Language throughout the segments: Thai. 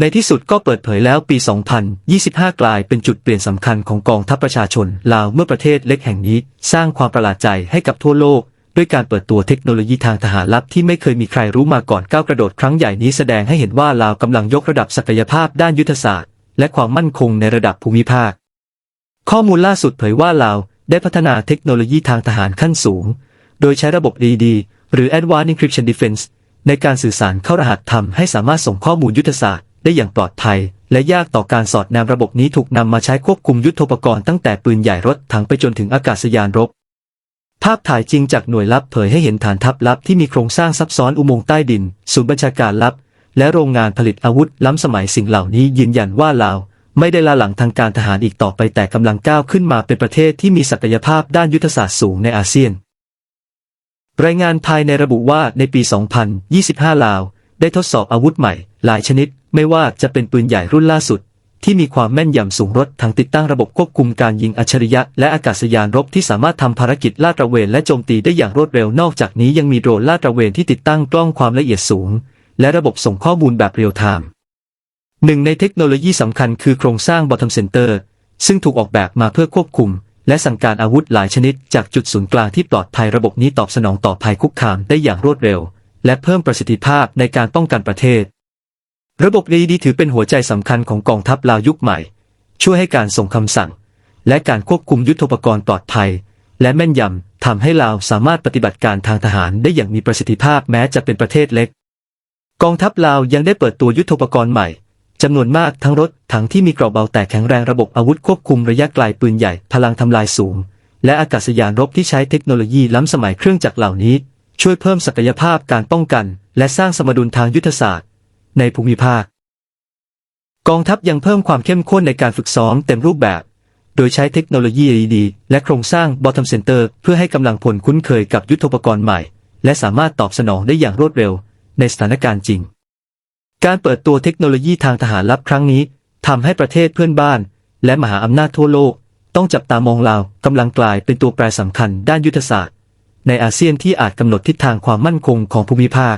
ในที่สุดก็เปิดเผยแล้วปี 2025 กลายเป็นจุดเปลี่ยนสำคัญของกองทัพประชาชนลาวเมื่อประเทศเล็กแห่งนี้ สร้างความประหลาดใจให้กับทั่วโลก ด้วยการเปิดตัวเทคโนโลยีทางทหารลับที่ไม่เคยมีใครรู้มาก่อนก้าวกระโดดครั้งใหญ่นี้แสดงให้เห็นว่าลาวกำลังยกระดับศักยภาพด้านยุทธศาสตร์ และความมั่นคงในระดับภูมิภาค ข้อมูลล่าสุดเผยว่าลาวได้พัฒนาเทคโนโลยีทางทหารขั้นสูง โดยใช้ระบบ DD หรือ Advanced Encryption Defense ในการสื่อสารเข้ารหัสทำให้สามารถส่งข้อมูลยุทธศาสตร์ ได้อย่างปลอดภัย และยากต่อการสอดแนมระบบนี้ถูกนำมาใช้ควบคุมยุทธปกรณ์ตั้งแต่ปืนใหญ่รถถังไปจนถึงอากาศยานรบ ภาพถ่ายจริงจากหน่วยลับเผยให้เห็นฐานทัพลับที่มีโครงสร้างซับซ้อนอุโมงค์ใต้ดิน ศูนย์บัญชาการลับ และโรงงานผลิตอาวุธล้ำสมัยสิ่งเหล่านี้ยืนยันว่าลาวไม่ได้ลาหลังทางการทหารอีกต่อไปแต่กำลังก้าวขึ้นมาเป็นประเทศที่มีศักยภาพด้านยุทธศาสตร์สูงในอาเซียน รายงานภายในระบุว่าในปี 2025 ลาว ได้ทดสอบอาวุธใหม่ หลายชนิด ไม่ว่าจะเป็นปืนใหญ่รุ่นล่าสุด ที่มีความแม่นยำสูงรถถังติดตั้งระบบควบคุมการยิงอัจฉริยะ และอากาศยานรบที่สามารถทำภารกิจลาดตระเวนและโจมตีได้อย่างรวดเร็วนอกจากนี้ยังมีโดรนลาดตระเวนที่ติดตั้งกล้องความละเอียดสูง และระบบส่งข้อมูลแบบเรียลไทม์หนึ่งในเทคโนโลยีสำคัญคือโครงสร้าง Bottom Center ซึ่งถูกออกแบบมาเพื่อควบคุม และสั่งการอาวุธหลายชนิด จากจุดศูนย์กลางที่ปลอดภัยระบบนี้ตอบสนองต่อภัยคุกคามได้อย่างรวดเร็ว และเพิ่มประสิทธิภาพในการป้องกันประเทศ ระบบนี้ดีถือเป็นหัวใจสำคัญของกองทัพลาวยุคใหม่ ช่วยให้การส่งคำสั่ง และการควบคุมยุทโธปกรณ์ปลอดภัย และแม่นยำทำให้ลาวสามารถปฏิบัติการทางทหารได้อย่างมีประสิทธิภาพแม้จะเป็นประเทศเล็ก กองทัพลาวยังได้เปิดตัวยุทโธปกรณ์ใหม่จำนวนมากทั้งรถถังที่มีเกราะเบาแต่แข็งแรงระบบอาวุธควบคุมระยะไกลปืนใหญ่พลังทำลายสูง และอากาศยานรบที่ใช้เทคโนโลยีล้ำสมัยเครื่องจักรเหล่านี้ ช่วยเพิ่มศักยภาพการป้องกัน และสร้างสมดุลทางยุทธศาสตร์ ในภูมิภาค กองทัพยังเพิ่มความเข้มข้นในการฝึกซ้อมเต็มรูปแบบ โดยใช้เทคโนโลยี LED และโครงสร้าง Bottom Center เพื่อให้กำลังพลคุ้นเคยกับยุทธปกรณ์ใหม่ และสามารถตอบสนองได้อย่างรวดเร็ว ในสถานการณ์จริง การเปิดตัวเทคโนโลยีทางทหารลับครั้งนี้ทำให้ประเทศเพื่อนบ้าน และมหาอำนาจทั่วโลก ต้องจับตามองลาวกำลังกลายเป็นตัวแปรสำคัญด้านยุทธศาสตร์ ในอาเซียนที่อาจกำหนดทิศทางความมั่นคงของภูมิภาค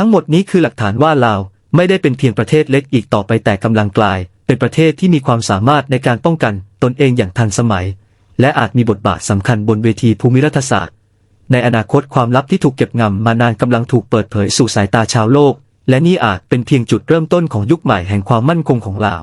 ทั้งหมดนี้คือหลักฐานว่าลาวไม่ได้เป็นเพียงประเทศเล็กอีกต่อไปแต่กำลังกลาย เป็นประเทศที่มีความสามารถในการป้องกันตนเองอย่างทันสมัย และอาจมีบทบาทสำคัญบนเวทีภูมิรัฐศาสตร์ ในอนาคตความลับที่ถูกเก็บงำมานานกำลังถูกเปิดเผยสู่สายตาชาวโลก และนี่อาจเป็นเพียงจุดเริ่มต้นของยุคใหม่แห่งความมั่นคงของลาว